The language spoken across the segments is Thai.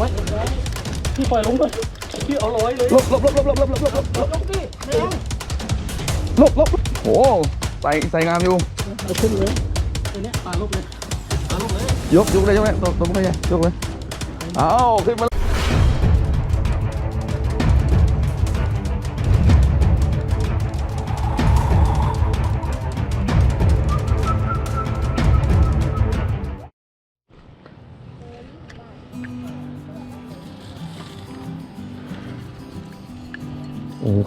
ไว้พี่ปล่อยลงเลยพี่เอาลอยเลยลบลบลบลบลบลบลบลบลบลงพี่ไม่เอาลบลบโอ้ใส่ใส่งามอยู่เอาขึ้นเลยตัวเนี้ยปลาลบเลยปลาลบเลยยกยกเลยยกเลยตัวตัวไม่ใหญ่ยกเลยเอาขึ้นมา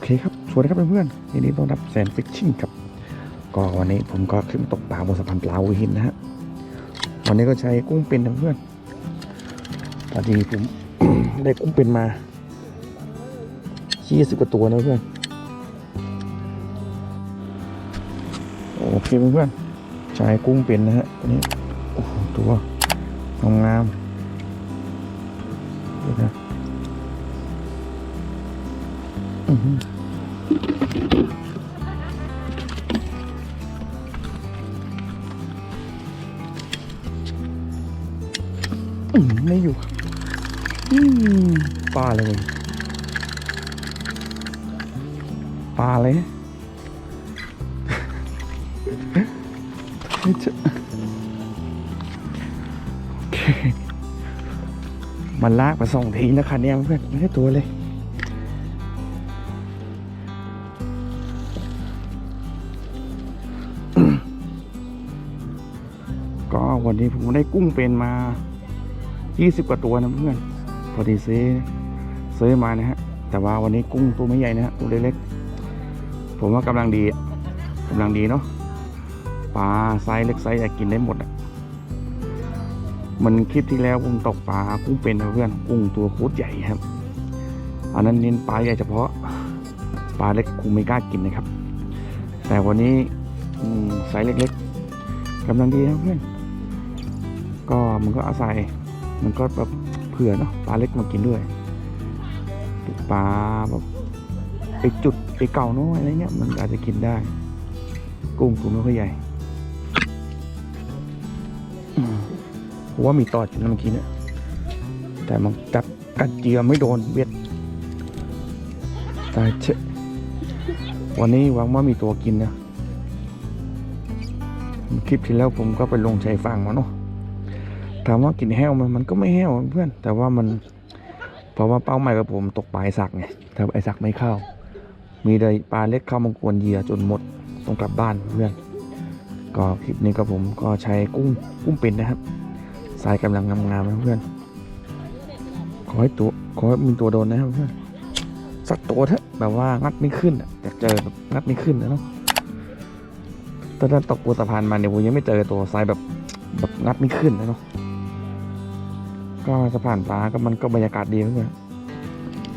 เคครับ สวัสดีครับเพื่อนๆยินดีต้อนรับแซนฟิชชิ่งครับ ก็วันนี้ผมก็ขึ้นตกปลาบนสะพานปลาหัวหินนะฮะ วันนี้ก็ใช้กุ้งเป็นนะเพื่อนตอนนี้ผมได้กุ้งเป็นมายี่สิบกว่าตัวนะเพื่อน โอเคเพื่อนๆใช้กุ้งเป็นนะฮะอันนี้โอ้โหตัวงามๆเดี๋ยวนะอื้ ปลาอะไรวะปลาเจอโอเค มันลากมาส่งทีนะคันเนี้ยเพื่อนไม่ได้ตัวเลยก็วันนี้ผมได้กุ้งเป็นมา 20 กว่าตัวนะเพื่อน พอดีซื้อซื้อมานะฮะ แต่ว่าวันนี้กุ้งตัวไม่ใหญ่นะฮะตัวเล็กๆ ผมว่ากำลังดีอะกำลังดีเนาะ ปลาไซส์เล็กไซส์ใหญ่กินได้หมดอะ มันคลิปที่แล้วผมตกปลากุ้งเป็นนะเพื่อน กุ้งตัวโคตรใหญ่ครับ อันนั้นเน้นปลาใหญ่เฉพาะ ปลาเล็กคงไม่กล้ากินนะครับ แต่วันนี้ไซส์เล็กๆกำลังดีนะเพื่อน ก็มันก็อาศัย มันก็แบบ เผื่อเนาะปลาเล็กมากินด้วยปลาแบบไปจุดไปเก่าน้อยอะไรเงี้ยมันอาจจะกินได้ กุ้งตัวไม่ค่อยใหญ่ผมว่ามีตอดอยู่นะเมื่อกี้เนี่ยแต่มันจับกัดเจียไม่โดนเบ็ดตายเชะวันนี้หวังว่ามีตัวกินนะคลิปที่แล้วผมก็ไปลงชายฝั่งมาเนาะ ถามว่ากินแห้วไหมันมันก็ไม่แห้วเพื่อน แต่ว่ามันเพราะว่าเป้าหมายกับผมตกปลาไอสักไงถ้าไอสักไม่เข้า มีแต่ปลาเล็กเข้ามากวนเหยื่อจนหมดต้องกลับบ้านเพื่อน ก็คลิปนี้ก็ผมก็ใช้กุ้งกุ้งเป็นนะครับสายกำลังงามๆนะเพื่อนขอให้ตัวขอให้มีตัวโดนนะครับเพื่อนสักตัวเถอะแบบว่างัดไม่ขึ้นอยากเจอแบบงัดไม่ขึ้นนะเนาะตอนนั้นตกปูสะพานมาเนี่ยผมยังไม่เจอตัวไซส์แบบแบบงัดไม่ขึ้นนะเนาะ ก็สะพานปลาก็มันก็บรรยากาศดีนะเพื่อน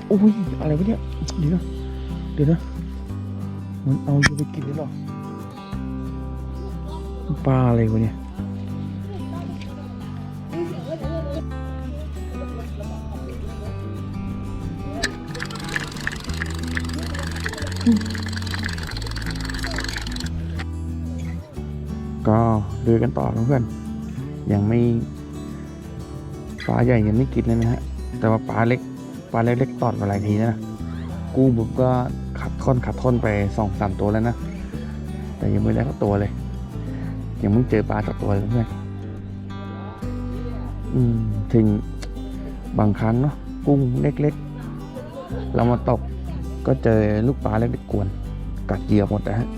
โอ้ยอะไรวะเนี่ยเดี๋ยวนะเดี๋ยวนะมันเอาอยู่ไปกินหรอปลาอะไรวะเนี่ยก็ดูกันต่อเพื่อนยังไม่ ปลาใหญ่ยังไม่กินเลยนะฮะ แต่ว่าปลาเล็ก ปลาเล็กๆตอดมาหลายทีนะ กู้บุบก็ขัดท่อนขัดท่อนไปสองสามตัวแล้วนะ แต่ยังไม่ได้สักตัวเลย ยังไม่เจอปลาสักตัวเลยเพื่อนอืมถึงบางครั้งเนาะกุ้งเล็กๆ เรามาตกก็เจอลูกปลาเล็กๆกวน กัดเหยื่อหมดนะฮะ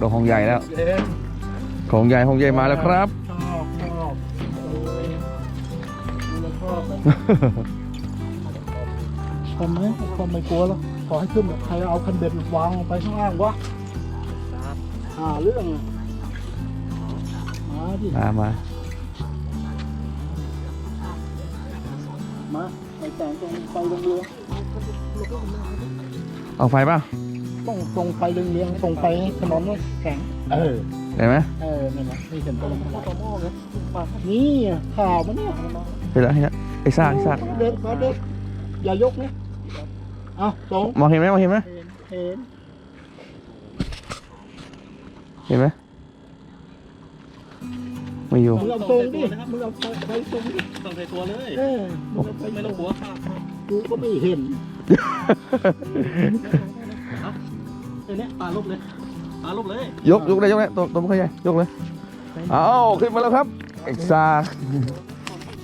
เอาแล้องใหญ่แล้วเย็นของใหญ่ของใหญ่มาแล้วครับ ชอบชอบโอ้ยดูแล้วชอบทำไหมคนไม่กลัวหรอขอให้ขึ้นใครเอาคันเบ็ดวางลงไปข้างล่างวะหาเรื่องอะมาดิมามามาไปแต่งตรงไฟเรือเอาไฟป่ะ ต้องตรงไฟเรืองๆตรงไฟถนนแข็งเออได้ไหมเออนั่นแหละนี่เห็นตัวมันตัวหม้อเลยป่ะนี่อะข่าวมันเนี่ยเห็นแล้วเห็นแล้วไอ้ซากไอ้ซากเด็กขอเด็กอย่ายกนะเอาสองมองเห็นไหมมองเห็นไหมเห็นเห็นเห็นไหมไม่อยู่มึงเอาตรงดิมึงเอาไปตรงดิต้องใส่ตัวเลยเออมึงเอาไปไม่ตต้รองงกลัวข้าวกูก็ไม่เห็น เดี๋ยวนี้ปลาลุกเลยปลาลุกเลยยกยกเลยยกเลยตัวตัวไม่ค่อยใหญ่ยกเลยเอาขึ้นมาแล้วครับไอ้ซาก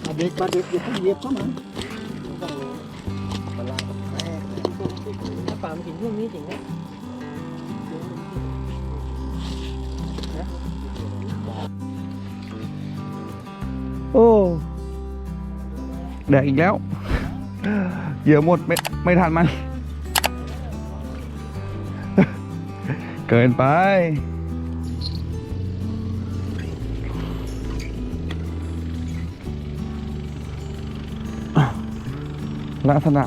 เอาเด็กมาเด็กอย่าเพิ่งเหยียบเข้ามาถ้าปลามันกินช่วงนี้จริงไหมโอ้แดกอีกแล้ว เหยื่อหมดไม่ไม่ทันมัน เกินไป ลักษณะ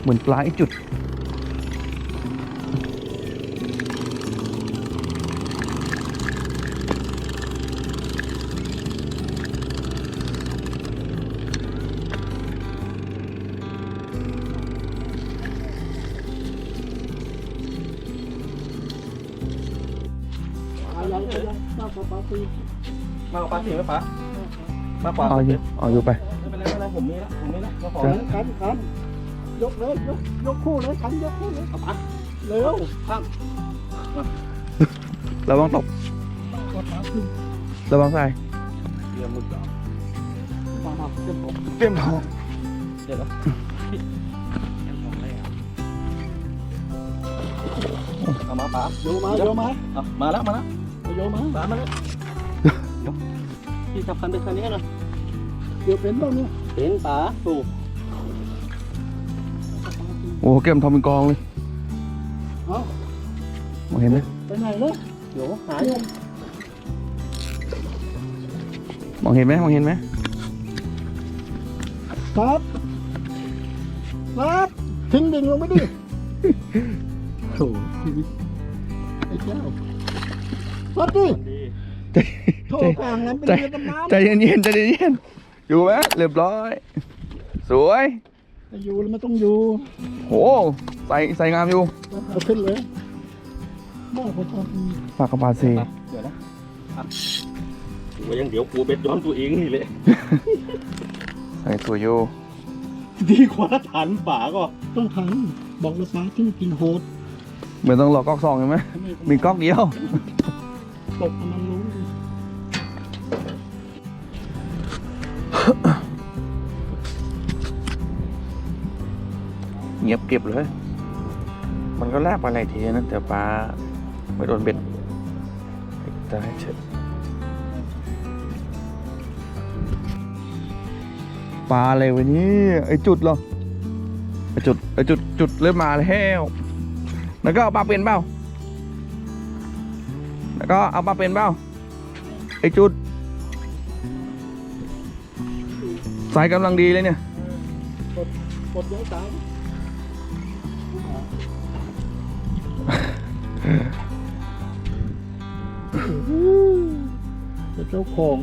เหมือนปลาอีกจุด มากกว่าปลาปีมากกว่าปลาสิไหมปลามากกว่าเอาอยู่เอาอยู่ไปไม่เป็นไรไม่เป็นไรผมมีแล้วผมมีแล้วมาขอแล้วขันขันยกเลยยกยกคู่เลยขันยกคู่เลยเอาปลาเร็วข้างระวังตกระวังใส่เดี๋ยวมึงเอกเต็มผมเตรียมทองเดี๋ยวนะยังของแรกเอามาปลาโยมาโยมาเอามาแล้วมาแล้ว โยมาปลามาแล้วเดี๋ยวพี่จับคันเป็นคันนี้หน่อยเดี๋ยวเป็นบ้างเนี่ยเห็นปลาถูกโอ้โหเก็บทองเป็นกองเลยเอามองเห็นไหมไปไหนเลยเดี๋ยวหายอยู่มองเห็นไหมมองเห็นไหมครับครับทิ้งดิ่งลงไปดิโอ้โหชีวิตไอ้เจ้า พัดดิดีใจโถกลางน้ำเป็นใจเรือดำน้ำใจเย็นๆใจเย็นๆอยู่ไหมเรียบร้อย สวยจะอยู่แล้วไม่ต้องอยู่ โห ใส่ใส่งามอยู่เอาขึ้นเลยมากกว่าตอนนี้ปากกระปาซีเดี๋ยวนะกูยังเดี๋ยวกูเบ็ดย้อนตัวเองนี่เลยใส่สวยอยู่ดีกว่าฐานป่าก็ต้องทำบอกเลยปลาที่กินโหดเหมือนต้องรอก๊อกสองใช่ไหมมีก๊อกเดียว ตกมันรู้เงียบเก็บเลย มันก็ลากไปหลายทีนะ แต่ปลาไม่โดนเบ็ดตายเฉยปลาอะไรวะนี่ไอจุดเหรอไอจุดไอจุดจุดเริ่มมาแล้ว แล้วก็เอาปลาเป็นเปล่า แล้วก็เอาปลาเป็นเปล่าไอจุดสายกำลังดีเลยเนี่ยกดย้ายสายแต่เจ้าของ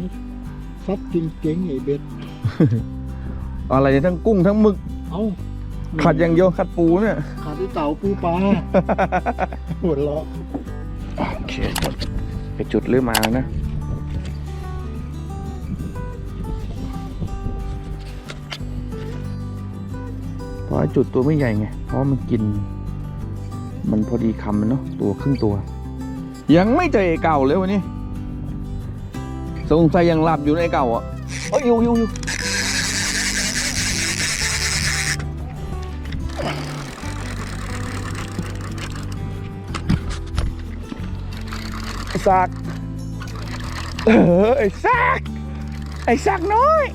ซัดจริงๆไอ้เบ็ด อะไรเนี่ยทั้งกุ้งทั้งหมึก เอ้าขัดอย่างเดียวขัดปูเนี่ย ขาดที่เต่าปูปลา หัวเราะโอเค ไปจุดเริ่มมาแล้วนะเพราะไอ้จุดตัวไม่ใหญ่ไง เพราะมันกิน มันพอดีคำมันเนาะตัวครึ่งตัว ยังไม่เจอไอ้เก่าเลยวันนี้ สงสัยยังหลับอยู่ในไอ้เก่าอะเอ้ยอยู่อยู่อยู่ ซากเออ ไอ้ซากไอ้ซากน้อย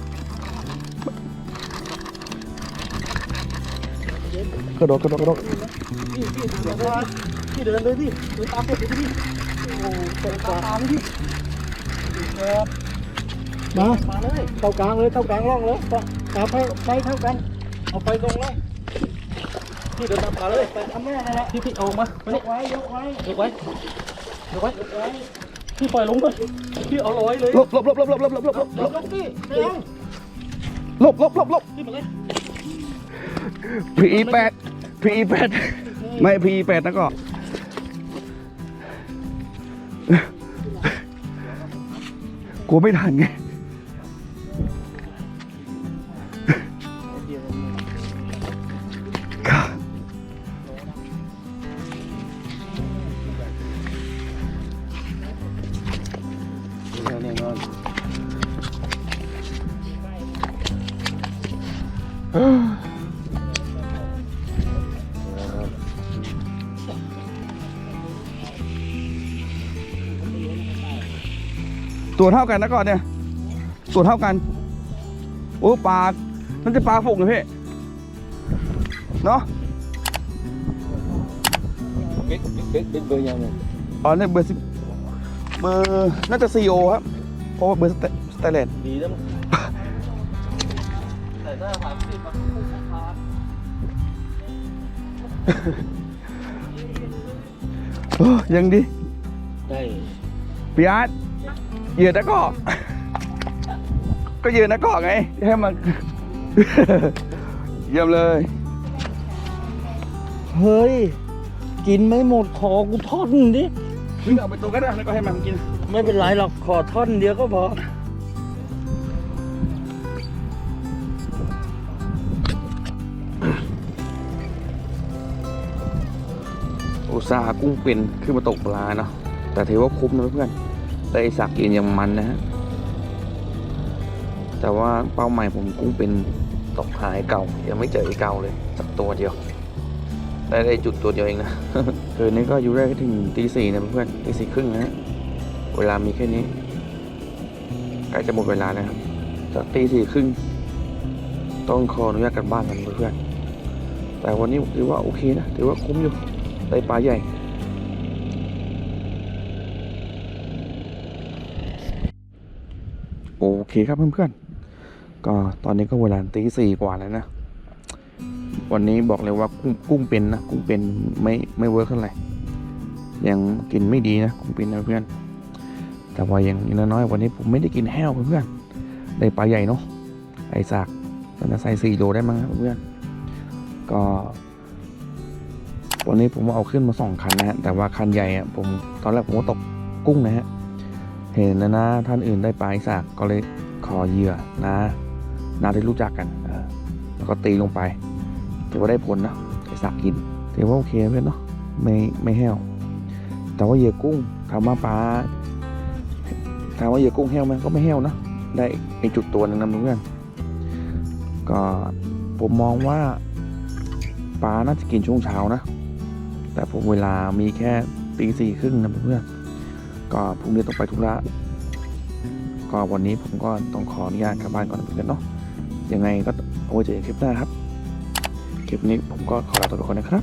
กระโดดกระโดดกระโดดพี่พี่เดี๋ยวมาพี่เดินเลยพี่เดินตามไปดิพี่โอ้เดินตามพี่ครับมามาเลยเข้ากลางเลยเข้ากลางร่องเลยตามไปไปเท่ากัน เอาไปตรงเลยพี่เดินตามปลาเลยไปทำแม่นั่นแหละพี่พี่เอาออกมาไปยนี่กไว้ยกไว้ยกไว้ ยกไว้ยกไว้พี่ปล่อยลงเลยพี่เอาร้อยเลยหลบหลบหลบหลบหลบหลบหลบหลบหลบลงพี่ไม่เอาหลบหลบหลบหลบพี่มาเลยพีแปดพีแปดไม่พีแปดนะก็กลัวไม่ทันไง แน่นอนตัวเท่ากันนะก่อนเนี่ย ตัวเท่ากัน โอ้ปลานั่นจะปลาฝุกเลยพี่เนาะเบ็ดเบ็ดเบ็ดเบอร์ยังไงอ๋อเนี่ยเบอร์สิบ เบอร์น่าจะซีโอครับ เพราะว่าเบอร์สเตสแตนเลสดีแล้วมั้งแต่ถ้าถามสิมันคุ้มราคาเออยังดี ได้พี่อาร์ตเหยื่อตะกร้อก็เหยื่อตะกร้อไง ให้มัน เยี่ยมเลย เฮ้ย กินไม่หมดขอกูท่อนดิ มึงเอาไปตัวก็ได้แล้วก็ให้มันกิน ไม่เป็นไรหรอกขอท่อนเดียวก็พออุตส่าห์กุ้งเป็นขึ้นมาตกปลาเนาะแต่ถือว่าคุ้มนะเพื่อนแต่ไอสักกินยังมันนะฮะแต่ว่าเป้าหมายผมกุ้งเป็นตกหายเก่ายังไม่เจอไอเก่าเลยสักตัวเดียว ได้ได้จุดตัวเดียวเองนะ คืนนี้ก็อยู่ได้ถึงตีสี่นะเพื่อนตีสี่ครึ่งนะเวลามีแค่นี้ใกล้จะหมดเวลาแล้วครับจากตีสี่ครึ่งต้องขออนุญาตกลับบ้านกันเพื่อนแต่วันนี้ถือว่าโอเคนะถือว่าคุ้มอยู่ได้ปลาใหญ่โอเคครับเพื่อนๆก็ตอนนี้ก็เวลาตีสี่กว่าแล้วนะ วันนี้บอกเลยว่ากุ้งกุ้งเป็นนะกุ้งเป็นไม่ไม่เวิร์กเท่าไหร่ยังกินไม่ดีนะกุ้งเป็นนะเพื่อน แต่ว่าย่างน้อยๆวันนี้ผมไม่ได้กินแห้วเพื่อนได้ปลาใหญ่เนาะไอ้สากตอนนั้นใส่สี่โลได้มั้งครับเพื่อนก็วันนี้ผมเอาขึ้นมาสองคันนะฮะแต่ว่าคันใหญ่อะผมตอนแรกผมก็ตกกุ้งนะฮะเห็นนะนะท่านอื่นได้ปลาอีสากก็เลยขอเหยื่อนะนาที่รู้จักกันแล้วก็ตีลงไป ถือว่าได้ผลนะไอสากกินถือว่าโอเคเพื่อนเนาะไม่ไม่แห้ว แต่ว่าเหยื่อกุ้งถามว่าปลาถามว่าเหยื่อกุ้งแห้วไหมก็ไม่แห้วนะได้ไอจุดตัวหนึงนะเพื่อนก็ผมมองว่าปลาน่าจะกินช่วงเช้านะ แต่ผมเวลามีแค่ตีสี่ครึ่งนะเพื่อนก็พรุ่งนี้ต้องไปธุระก็วันนี้ผมก็ต้องขออนุญาตกลับบ้านก่อนนะเพื่อนเนาะยังไงก็เอาไว้เจอกันคลิปหน้าครับ ลิปนี้ผมก็ขอลาตัวไปก่อนนะครับ